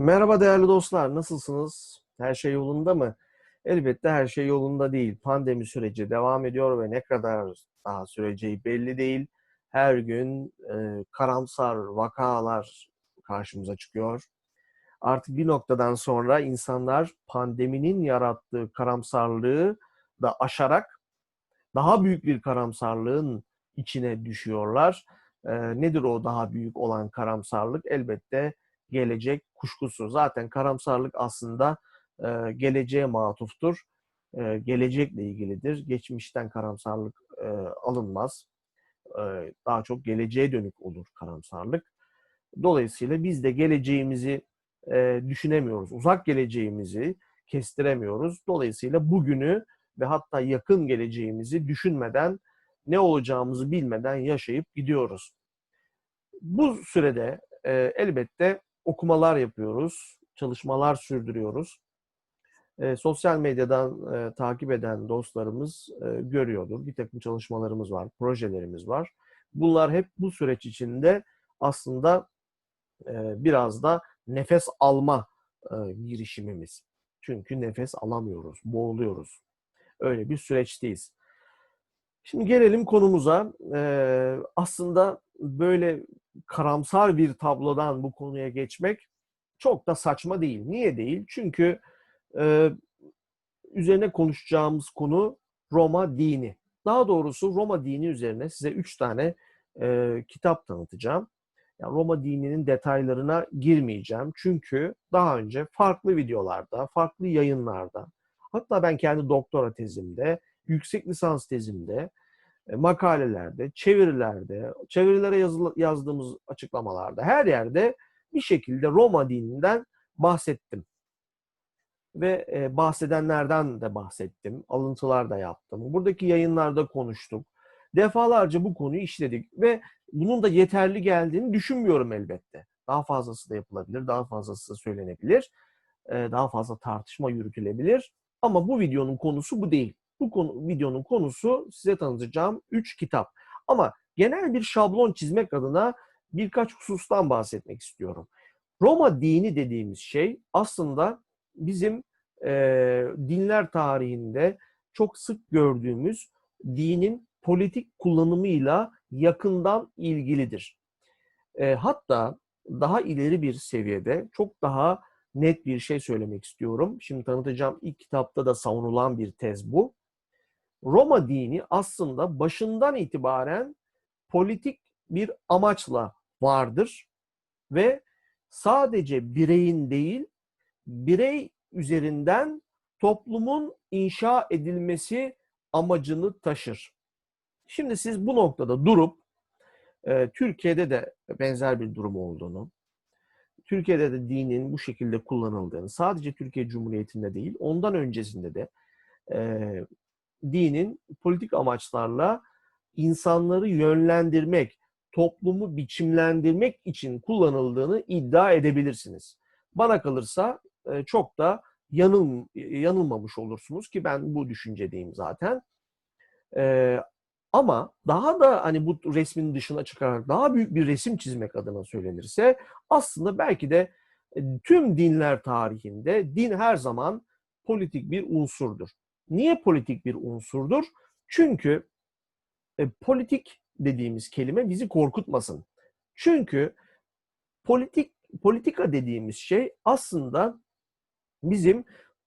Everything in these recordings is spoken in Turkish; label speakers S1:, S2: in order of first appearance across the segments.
S1: Merhaba değerli dostlar, nasılsınız? Her şey yolunda mı? Elbette her şey yolunda değil. Pandemi süreci devam ediyor ve ne kadar daha süreceği belli değil. Her gün e, karamsar vakalar karşımıza çıkıyor. Artık bir noktadan sonra insanlar pandeminin yarattığı karamsarlığı da aşarak daha büyük bir karamsarlığın içine düşüyorlar. E, nedir o daha büyük olan karamsarlık? Elbette gelecek kuşkusu. Zaten karamsarlık aslında e, geleceğe matuftur. E, gelecekle ilgilidir. Geçmişten karamsarlık e, alınmaz. E, daha çok geleceğe dönük olur karamsarlık. Dolayısıyla biz de geleceğimizi e, düşünemiyoruz. Uzak geleceğimizi kestiremiyoruz. Dolayısıyla bugünü ve hatta yakın geleceğimizi düşünmeden, ne olacağımızı bilmeden yaşayıp gidiyoruz. Bu sürede e, elbette okumalar yapıyoruz, çalışmalar sürdürüyoruz. E, sosyal medyadan e, takip eden dostlarımız e, görüyordur. Bir takım çalışmalarımız var, projelerimiz var. Bunlar hep bu süreç içinde aslında e, biraz da nefes alma e, girişimimiz. Çünkü nefes alamıyoruz, boğuluyoruz. Öyle bir süreçteyiz. Şimdi gelelim konumuza. Ee, aslında böyle karamsar bir tablodan bu konuya geçmek çok da saçma değil. Niye değil? Çünkü e, üzerine konuşacağımız konu Roma dini. Daha doğrusu Roma dini üzerine size üç tane e, kitap tanıtacağım. Yani Roma dininin detaylarına girmeyeceğim. Çünkü daha önce farklı videolarda, farklı yayınlarda, hatta ben kendi doktora tezimde, yüksek lisans tezimde, makalelerde, çevirilerde, çevirilere yazı, yazdığımız açıklamalarda her yerde bir şekilde Roma dininden bahsettim. Ve e, bahsedenlerden de bahsettim. Alıntılar da yaptım. Buradaki yayınlarda konuştuk. Defalarca bu konuyu işledik ve bunun da yeterli geldiğini düşünmüyorum elbette. Daha fazlası da yapılabilir, daha fazlası da söylenebilir, e, daha fazla tartışma yürütülebilir. Ama bu videonun konusu bu değil. Bu konu, videonun konusu size tanıtacağım 3 kitap. Ama genel bir şablon çizmek adına birkaç husustan bahsetmek istiyorum. Roma dini dediğimiz şey aslında bizim e, dinler tarihinde çok sık gördüğümüz dinin politik kullanımıyla yakından ilgilidir. E, hatta daha ileri bir seviyede çok daha net bir şey söylemek istiyorum. Şimdi tanıtacağım ilk kitapta da savunulan bir tez bu. Roma dini aslında başından itibaren politik bir amaçla vardır ve sadece bireyin değil, birey üzerinden toplumun inşa edilmesi amacını taşır. Şimdi siz bu noktada durup e, Türkiye'de de benzer bir durum olduğunu, Türkiye'de de dinin bu şekilde kullanıldığını, sadece Türkiye Cumhuriyeti'nde değil, ondan öncesinde de e, dinin politik amaçlarla insanları yönlendirmek, toplumu biçimlendirmek için kullanıldığını iddia edebilirsiniz. Bana kalırsa e, çok da yanıl, yanılmamış olursunuz ki ben bu düşüncedeyim zaten. E, ama daha da hani bu resmin dışına çıkarak daha büyük bir resim çizmek adına söylenirse aslında belki de e, tüm dinler tarihinde din her zaman politik bir unsurdur. Niye politik bir unsurdur? Çünkü e, politik dediğimiz kelime bizi korkutmasın. Çünkü politik politika dediğimiz şey aslında bizim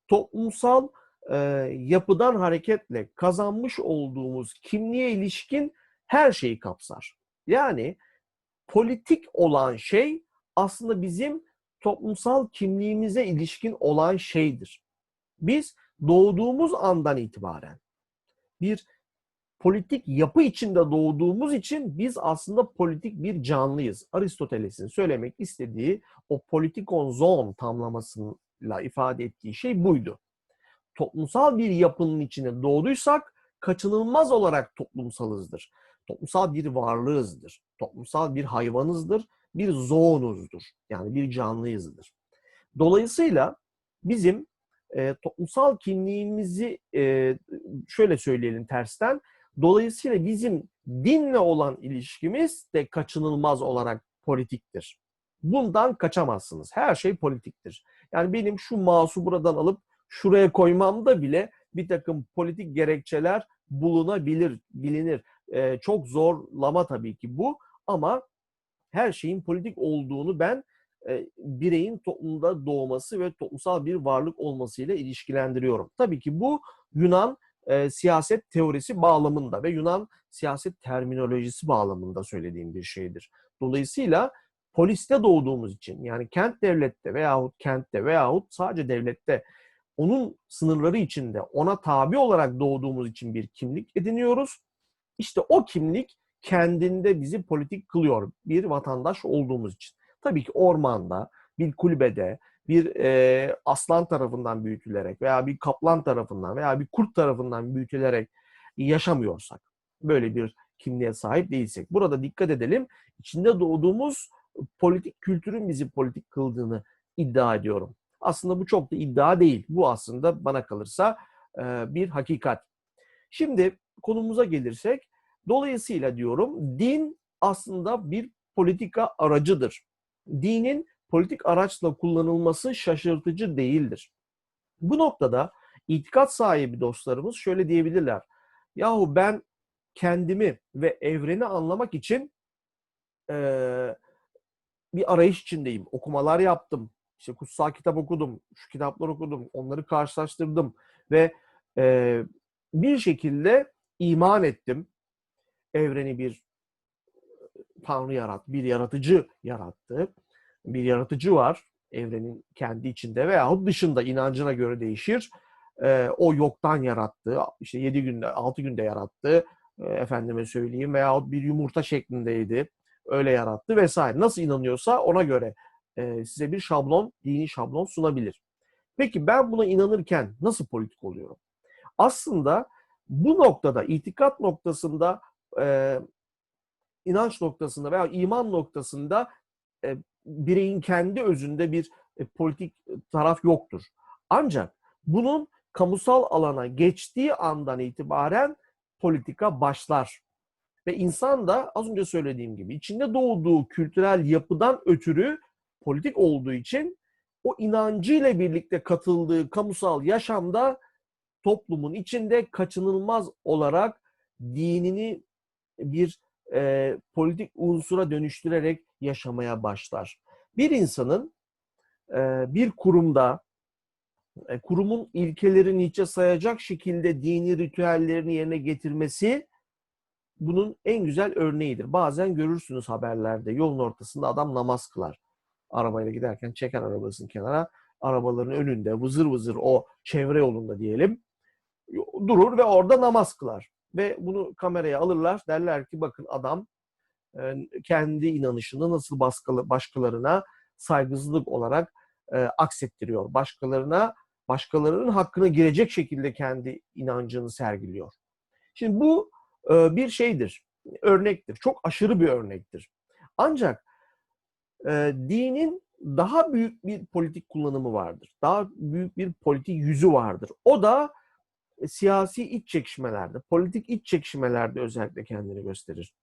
S1: toplumsal e, yapıdan hareketle kazanmış olduğumuz kimliğe ilişkin her şeyi kapsar. Yani politik olan şey aslında bizim toplumsal kimliğimize ilişkin olan şeydir. Biz doğduğumuz andan itibaren bir politik yapı içinde doğduğumuz için biz aslında politik bir canlıyız. Aristoteles'in söylemek istediği o politikon zon tamlamasıyla ifade ettiği şey buydu. Toplumsal bir yapının içine doğduysak kaçınılmaz olarak toplumsalızdır. Toplumsal bir varlığızdır. Toplumsal bir hayvanızdır. Bir zoonuzdur. Yani bir canlıyızdır. Dolayısıyla bizim e, toplumsal kimliğimizi e, şöyle söyleyelim tersten. Dolayısıyla bizim dinle olan ilişkimiz de kaçınılmaz olarak politiktir. Bundan kaçamazsınız. Her şey politiktir. Yani benim şu mouse'u buradan alıp şuraya koymamda bile bir takım politik gerekçeler bulunabilir, bilinir. Ee, çok zorlama tabii ki bu ama her şeyin politik olduğunu ben e, bireyin toplumda doğması ve toplumsal bir varlık olmasıyla ilişkilendiriyorum. Tabii ki bu Yunan e, siyaset teorisi bağlamında ve Yunan siyaset terminolojisi bağlamında söylediğim bir şeydir. Dolayısıyla poliste doğduğumuz için yani kent devlette veyahut kentte veyahut sadece devlette onun sınırları içinde ona tabi olarak doğduğumuz için bir kimlik ediniyoruz. İşte o kimlik kendinde bizi politik kılıyor bir vatandaş olduğumuz için. Tabii ki ormanda, bir kulübede, bir e, aslan tarafından büyütülerek veya bir kaplan tarafından veya bir kurt tarafından büyütülerek yaşamıyorsak, böyle bir kimliğe sahip değilsek. Burada dikkat edelim, içinde doğduğumuz politik kültürün bizi politik kıldığını iddia ediyorum. Aslında bu çok da iddia değil. Bu aslında bana kalırsa e, bir hakikat. Şimdi konumuza gelirsek, dolayısıyla diyorum din aslında bir politika aracıdır. Dinin politik araçla kullanılması şaşırtıcı değildir. Bu noktada itikat sahibi dostlarımız şöyle diyebilirler. Yahu ben kendimi ve evreni anlamak için e, bir arayış içindeyim. Okumalar yaptım. İşte kutsal kitap okudum. Şu kitaplar okudum. Onları karşılaştırdım. Ve e, bir şekilde iman ettim. Evreni bir Tanrı yarattı. Bir yaratıcı yarattı. Bir yaratıcı var. Evrenin kendi içinde veyahut dışında inancına göre değişir. E, o yoktan yarattı. İşte yedi günde, altı günde yarattı. E, efendime söyleyeyim. Veyahut bir yumurta şeklindeydi öyle yarattı vesaire. Nasıl inanıyorsa ona göre e, size bir şablon, dini şablon sunabilir. Peki ben buna inanırken nasıl politik oluyorum? Aslında bu noktada, itikat noktasında, e, inanç noktasında veya iman noktasında e, bireyin kendi özünde bir e, politik taraf yoktur. Ancak bunun kamusal alana geçtiği andan itibaren politika başlar. Ve insan da az önce söylediğim gibi içinde doğduğu kültürel yapıdan ötürü politik olduğu için o inancıyla birlikte katıldığı kamusal yaşamda toplumun içinde kaçınılmaz olarak dinini bir e, politik unsura dönüştürerek yaşamaya başlar. Bir insanın e, bir kurumda e, kurumun ilkelerini hiçe sayacak şekilde dini ritüellerini yerine getirmesi bunun en güzel örneğidir. Bazen görürsünüz haberlerde yolun ortasında adam namaz kılar. Arabayla giderken çeker arabasını kenara. Arabaların önünde vızır vızır o çevre yolunda diyelim durur ve orada namaz kılar. Ve bunu kameraya alırlar. Derler ki bakın adam kendi inanışını nasıl baskılı, başkalarına saygısızlık olarak e, aksettiriyor. Başkalarına başkalarının hakkına girecek şekilde kendi inancını sergiliyor. Şimdi bu e, bir şeydir, örnektir. Çok aşırı bir örnektir. Ancak e, dinin daha büyük bir politik kullanımı vardır. Daha büyük bir politik yüzü vardır. O da siyasi iç çekişmelerde, politik iç çekişmelerde özellikle kendini gösterir.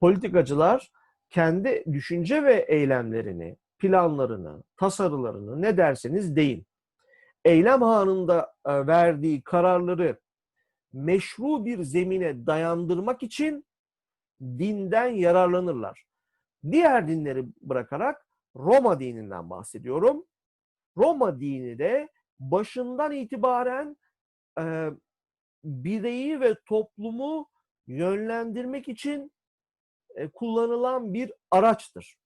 S1: Politikacılar kendi düşünce ve eylemlerini, planlarını, tasarılarını ne derseniz deyin. Eylem anında verdiği kararları meşru bir zemine dayandırmak için dinden yararlanırlar. Diğer dinleri bırakarak Roma dininden bahsediyorum. Roma dini de başından itibaren e, bireyi ve toplumu yönlendirmek için e, kullanılan bir araçtır.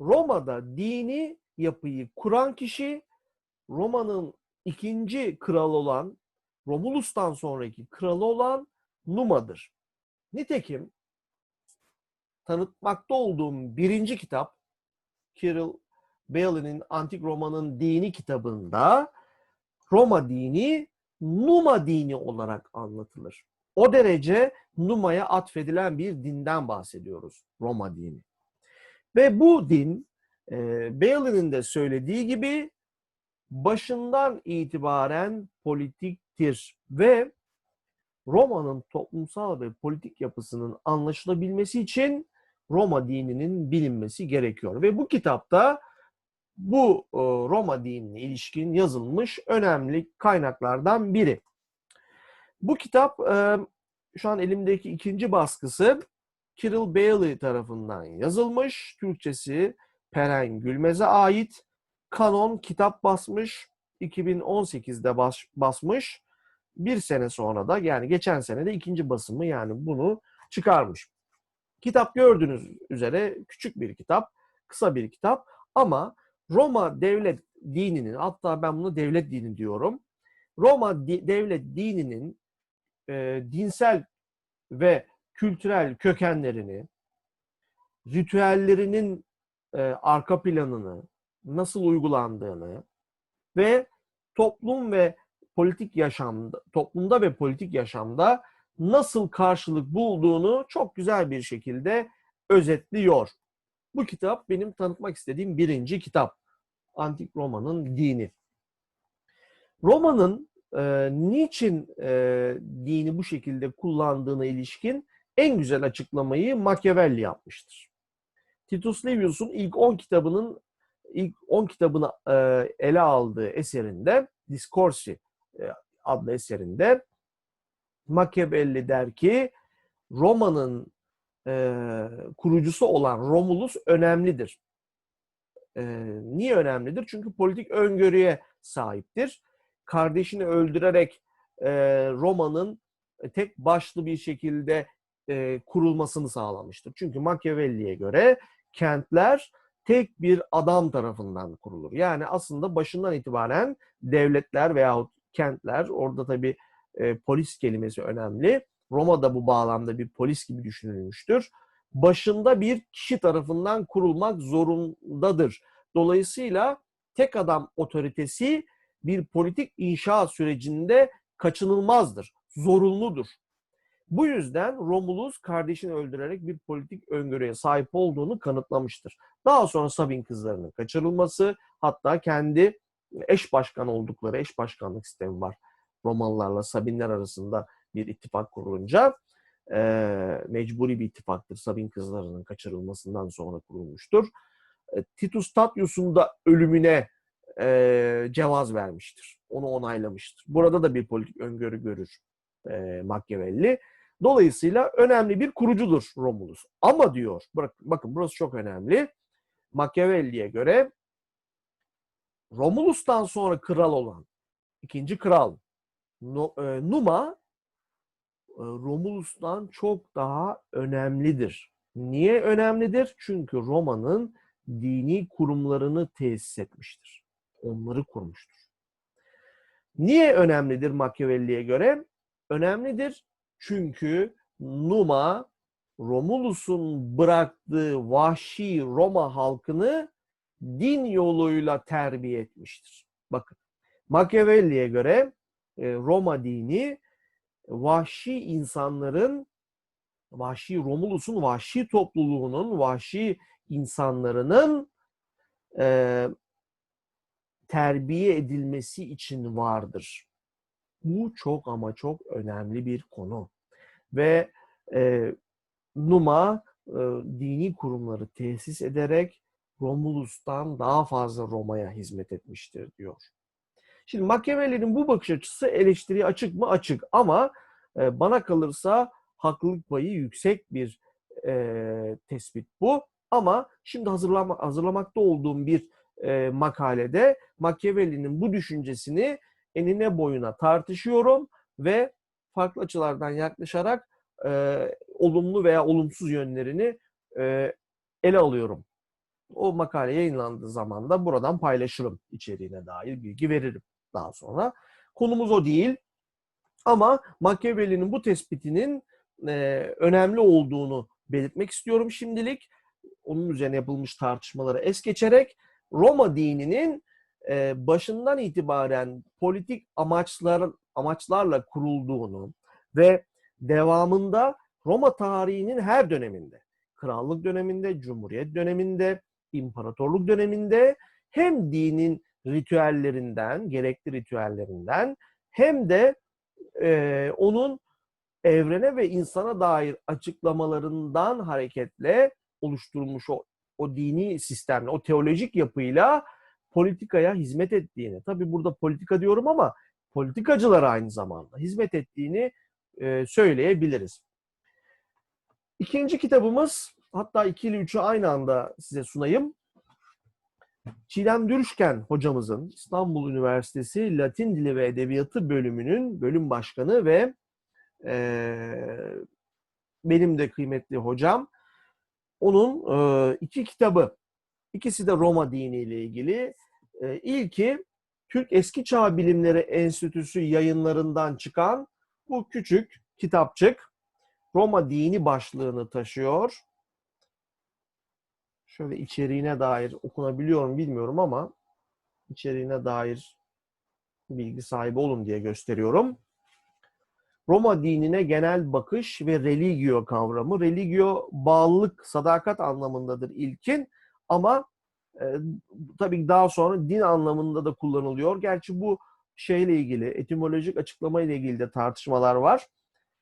S1: Roma'da dini yapıyı kuran kişi Roma'nın ikinci kral olan Romulus'tan sonraki kralı olan Numa'dır. Nitekim tanıtmakta olduğum birinci kitap Kirill Bailey'nin Antik Roma'nın dini kitabında Roma dini Numa dini olarak anlatılır. O derece Numa'ya atfedilen bir dinden bahsediyoruz. Roma dini. Ve bu din e, Bailey'nin de söylediği gibi başından itibaren politiktir ve Roma'nın toplumsal ve politik yapısının anlaşılabilmesi için Roma dininin bilinmesi gerekiyor. Ve bu kitapta bu e, Roma dinine ilişkin yazılmış önemli kaynaklardan biri. Bu kitap e, şu an elimdeki ikinci baskısı Kirill Bailey tarafından yazılmış. Türkçesi Peren Gülmez'e ait. Kanon kitap basmış. 2018'de bas, basmış. Bir sene sonra da yani geçen sene de ikinci basımı yani bunu çıkarmış. Kitap gördüğünüz üzere küçük bir kitap, kısa bir kitap ama Roma devlet dininin hatta ben bunu devlet dini diyorum. Roma di- devlet dininin e, dinsel ve kültürel kökenlerini, ritüellerinin e, arka planını, nasıl uygulandığını ve toplum ve politik yaşamda, toplumda ve politik yaşamda nasıl karşılık bulduğunu çok güzel bir şekilde özetliyor. Bu kitap benim tanıtmak istediğim birinci kitap. Antik Roma'nın dini. Roma'nın e, niçin e, dini bu şekilde kullandığına ilişkin en güzel açıklamayı Machiavelli yapmıştır. Titus Livius'un ilk 10 kitabının ilk 10 kitabını e, ele aldığı eserinde Discorsi e, adlı eserinde Machiavelli der ki Roma'nın e, kurucusu olan Romulus önemlidir. E, niye önemlidir? Çünkü politik öngörüye sahiptir. Kardeşini öldürerek e, Roma'nın tek başlı bir şekilde e, kurulmasını sağlamıştır. Çünkü Machiavelli'ye göre kentler tek bir adam tarafından kurulur. Yani aslında başından itibaren devletler veyahut kentler, orada tabii e, polis kelimesi önemli. Roma'da bu bağlamda bir polis gibi düşünülmüştür. Başında bir kişi tarafından kurulmak zorundadır. Dolayısıyla tek adam otoritesi bir politik inşa sürecinde kaçınılmazdır, zorunludur. Bu yüzden Romulus kardeşini öldürerek bir politik öngörüye sahip olduğunu kanıtlamıştır. Daha sonra Sabin kızlarının kaçırılması, hatta kendi eş başkan oldukları eş başkanlık sistemi var. Romalılarla Sabinler arasında bir ittifak kurulunca e, mecburi bir ittifaktır. Sabin kızlarının kaçırılmasından sonra kurulmuştur. E, Titus Tatius'un da ölümüne e, cevaz vermiştir. Onu onaylamıştır. Burada da bir politik öngörü görür e, Machiavelli. Dolayısıyla önemli bir kurucudur Romulus. Ama diyor, bak, bakın burası çok önemli. Machiavelli'ye göre Romulus'tan sonra kral olan ikinci kral Numa Romulus'tan çok daha önemlidir. Niye önemlidir? Çünkü Roma'nın dini kurumlarını tesis etmiştir. Onları kurmuştur. Niye önemlidir Machiavelli'ye göre? Önemlidir çünkü Numa Romulus'un bıraktığı vahşi Roma halkını din yoluyla terbiye etmiştir. Bakın Machiavelli'ye göre Roma dini vahşi insanların, vahşi Romulus'un vahşi topluluğunun, vahşi insanlarının e, terbiye edilmesi için vardır. Bu çok ama çok önemli bir konu. Ve e, Numa e, dini kurumları tesis ederek Romulus'tan daha fazla Roma'ya hizmet etmiştir diyor. Şimdi Machiavelli'nin bu bakış açısı eleştiriye açık mı? Açık. Ama e, bana kalırsa haklılık payı yüksek bir e, tespit bu. Ama şimdi hazırlama, hazırlamakta olduğum bir e, makalede Machiavelli'nin bu düşüncesini enine boyuna tartışıyorum ve farklı açılardan yaklaşarak e, olumlu veya olumsuz yönlerini e, ele alıyorum. O makale yayınlandığı zaman da buradan paylaşırım içeriğine dair bilgi veririm daha sonra. Konumuz o değil. Ama Machiavelli'nin bu tespitinin e, önemli olduğunu belirtmek istiyorum şimdilik. Onun üzerine yapılmış tartışmaları es geçerek Roma dininin e, başından itibaren politik amaçlar amaçlarla kurulduğunu ve devamında Roma tarihinin her döneminde, krallık döneminde, cumhuriyet döneminde, imparatorluk döneminde hem dinin ritüellerinden, gerekli ritüellerinden hem de e, onun evrene ve insana dair açıklamalarından hareketle oluşturulmuş o, o dini sistemle, o teolojik yapıyla politikaya hizmet ettiğini, tabii burada politika diyorum ama politikacılara aynı zamanda hizmet ettiğini e, söyleyebiliriz. İkinci kitabımız, hatta 2 ile 3'ü aynı anda size sunayım. Çiğdem Dürüşken hocamızın İstanbul Üniversitesi Latin Dili ve Edebiyatı bölümünün bölüm başkanı ve e, benim de kıymetli hocam. Onun e, iki kitabı, ikisi de Roma dini ile ilgili. E, ilki Türk Eski Çağ Bilimleri Enstitüsü yayınlarından çıkan bu küçük kitapçık Roma dini başlığını taşıyor. Şöyle içeriğine dair okunabiliyor mu bilmiyorum ama içeriğine dair bilgi sahibi olun diye gösteriyorum. Roma dinine genel bakış ve religio kavramı. Religio bağlılık, sadakat anlamındadır ilkin ama e, tabii daha sonra din anlamında da kullanılıyor. Gerçi bu şeyle ilgili, etimolojik açıklama ile ilgili de tartışmalar var.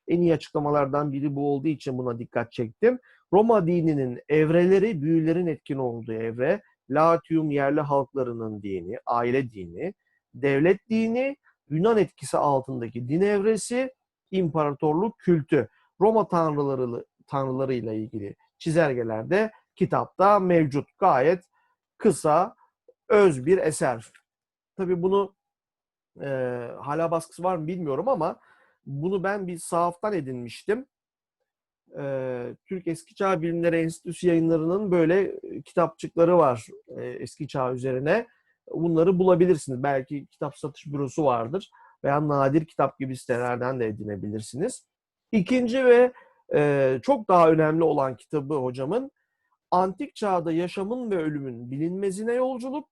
S1: En iyi açıklamalardan biri bu olduğu için buna dikkat çektim. Roma dininin evreleri büyülerin etkin olduğu evre, Latium yerli halklarının dini, aile dini, devlet dini, Yunan etkisi altındaki din evresi, imparatorluk kültü, Roma tanrıları tanrılarıyla ilgili çizelgelerde kitapta mevcut. Gayet kısa, öz bir eser. Tabii bunu e, hala baskısı var mı bilmiyorum ama bunu ben bir sahaftan edinmiştim. E, Türk Eski Çağ Bilimleri Enstitüsü yayınlarının böyle kitapçıkları var e, Eski Çağ üzerine. Bunları bulabilirsiniz. Belki kitap satış bürosu vardır veya nadir kitap gibi sitelerden de edinebilirsiniz. İkinci ve e, çok daha önemli olan kitabı hocamın Antik Çağda Yaşamın ve Ölümün Bilinmezine Yolculuk,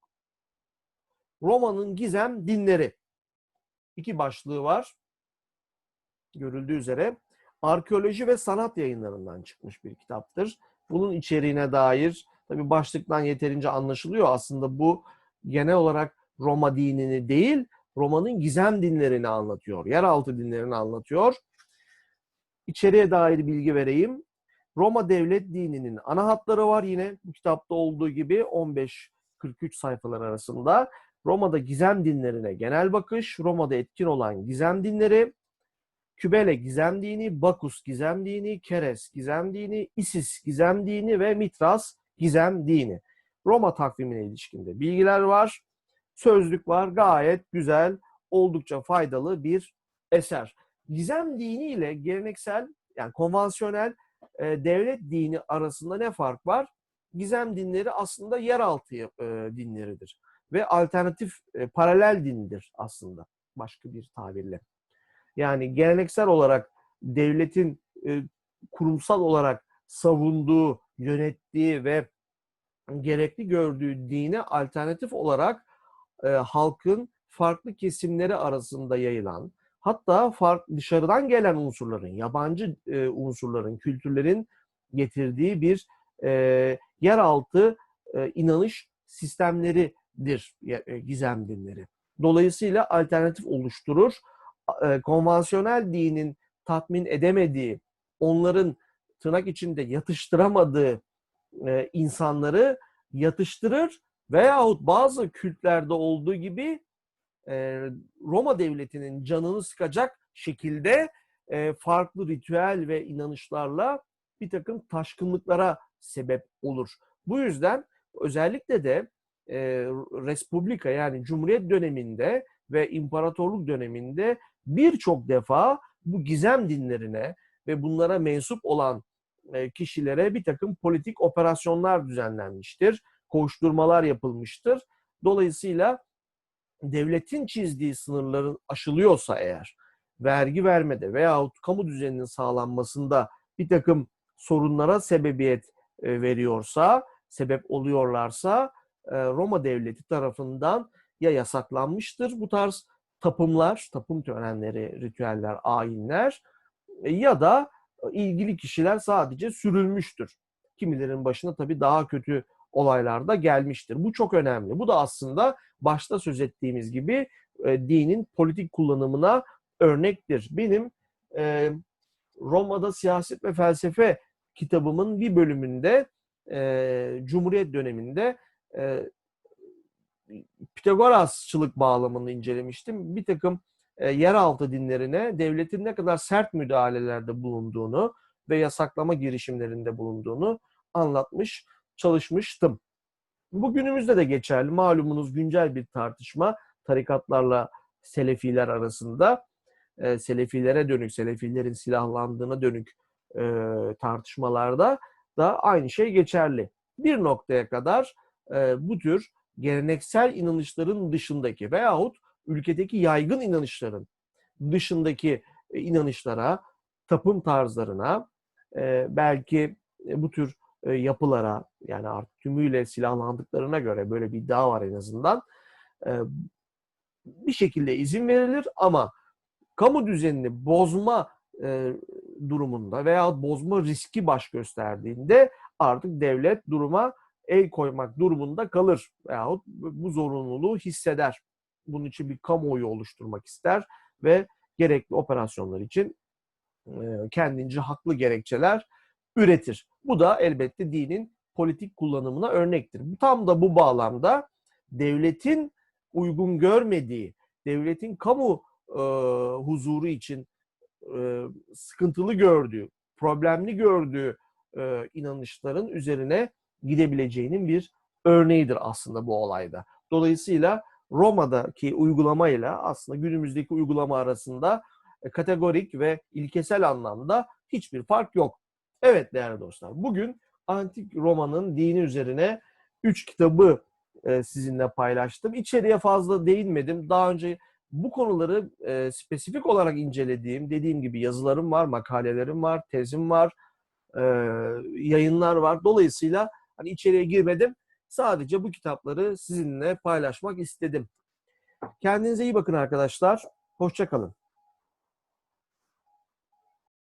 S1: Roma'nın Gizem Dinleri. İki başlığı var. Görüldüğü üzere arkeoloji ve sanat yayınlarından çıkmış bir kitaptır. Bunun içeriğine dair tabi başlıktan yeterince anlaşılıyor aslında bu genel olarak Roma dinini değil, Roma'nın gizem dinlerini anlatıyor. Yeraltı dinlerini anlatıyor. İçeriye dair bilgi vereyim. Roma devlet dininin ana hatları var yine bu kitapta olduğu gibi 15-43 sayfalar arasında. Roma'da gizem dinlerine genel bakış, Roma'da etkin olan gizem dinleri, Kübele gizem dini, Bakus gizem dini, Keres gizem dini, Isis gizem dini ve Mitras gizem dini. Roma takvimine ilişkinde bilgiler var. Sözlük var. Gayet güzel, oldukça faydalı bir eser. Gizem dini ile geleneksel yani konvansiyonel e, devlet dini arasında ne fark var? Gizem dinleri aslında yeraltı e, dinleridir ve alternatif e, paralel dindir aslında başka bir tabirle. Yani geleneksel olarak devletin e, kurumsal olarak savunduğu, yönettiği ve gerekli gördüğü dine alternatif olarak e, halkın farklı kesimleri arasında yayılan, hatta fark, dışarıdan gelen unsurların, yabancı e, unsurların, kültürlerin getirdiği bir e, yeraltı e, inanış sistemleridir e, gizem dinleri. Dolayısıyla alternatif oluşturur e, konvansiyonel dinin tatmin edemediği, onların tırnak içinde yatıştıramadığı e, insanları yatıştırır veyahut bazı kültlerde olduğu gibi e, Roma devletinin canını sıkacak şekilde farklı ritüel ve inanışlarla bir takım taşkınlıklara sebep olur. Bu yüzden özellikle de e, Respublika yani Cumhuriyet döneminde ve imparatorluk döneminde birçok defa bu gizem dinlerine ve bunlara mensup olan e, kişilere bir takım politik operasyonlar düzenlenmiştir, koşturmalar yapılmıştır. Dolayısıyla devletin çizdiği sınırların aşılıyorsa eğer, vergi vermede veyahut kamu düzeninin sağlanmasında bir takım sorunlara sebebiyet e, veriyorsa, sebep oluyorlarsa e, Roma devleti tarafından ya yasaklanmıştır bu tarz tapımlar, tapım törenleri, ritüeller, ayinler e, ya da ilgili kişiler sadece sürülmüştür. Kimilerin başına tabii daha kötü olaylar da gelmiştir. Bu çok önemli. Bu da aslında başta söz ettiğimiz gibi e, dinin politik kullanımına örnektir. Benim e, Roma'da siyaset ve felsefe kitabımın bir bölümünde e, Cumhuriyet döneminde e, Pitagorasçılık bağlamını incelemiştim. Bir takım e, yeraltı dinlerine devletin ne kadar sert müdahalelerde bulunduğunu ve yasaklama girişimlerinde bulunduğunu anlatmış, çalışmıştım. Bugünümüzde de geçerli. Malumunuz güncel bir tartışma tarikatlarla Selefiler arasında. E, Selefilere dönük, Selefilerin silahlandığına dönük e, tartışmalarda da aynı şey geçerli. Bir noktaya kadar e, bu tür geleneksel inanışların dışındaki veyahut ülkedeki yaygın inanışların dışındaki e, inanışlara, tapım tarzlarına, e, belki e, bu tür yapılara yani artık tümüyle silahlandıklarına göre böyle bir iddia var en azından bir şekilde izin verilir ama kamu düzenini bozma durumunda veya bozma riski baş gösterdiğinde artık devlet duruma el koymak durumunda kalır veyahut bu zorunluluğu hisseder. Bunun için bir kamuoyu oluşturmak ister ve gerekli operasyonlar için kendince haklı gerekçeler üretir. Bu da elbette dinin politik kullanımına örnektir. Tam da bu bağlamda devletin uygun görmediği, devletin kamu e, huzuru için e, sıkıntılı gördüğü, problemli gördüğü e, inanışların üzerine gidebileceğinin bir örneğidir aslında bu olayda. Dolayısıyla Roma'daki uygulamayla aslında günümüzdeki uygulama arasında e, kategorik ve ilkesel anlamda hiçbir fark yok. Evet değerli dostlar, bugün Antik Roma'nın dini üzerine 3 kitabı e, sizinle paylaştım. İçeriye fazla değinmedim. Daha önce bu konuları e, spesifik olarak incelediğim, dediğim gibi yazılarım var, makalelerim var, tezim var, yayınlar var. Dolayısıyla hani içeriye girmedim. Sadece bu kitapları sizinle paylaşmak istedim. Kendinize iyi bakın arkadaşlar. Hoşçakalın.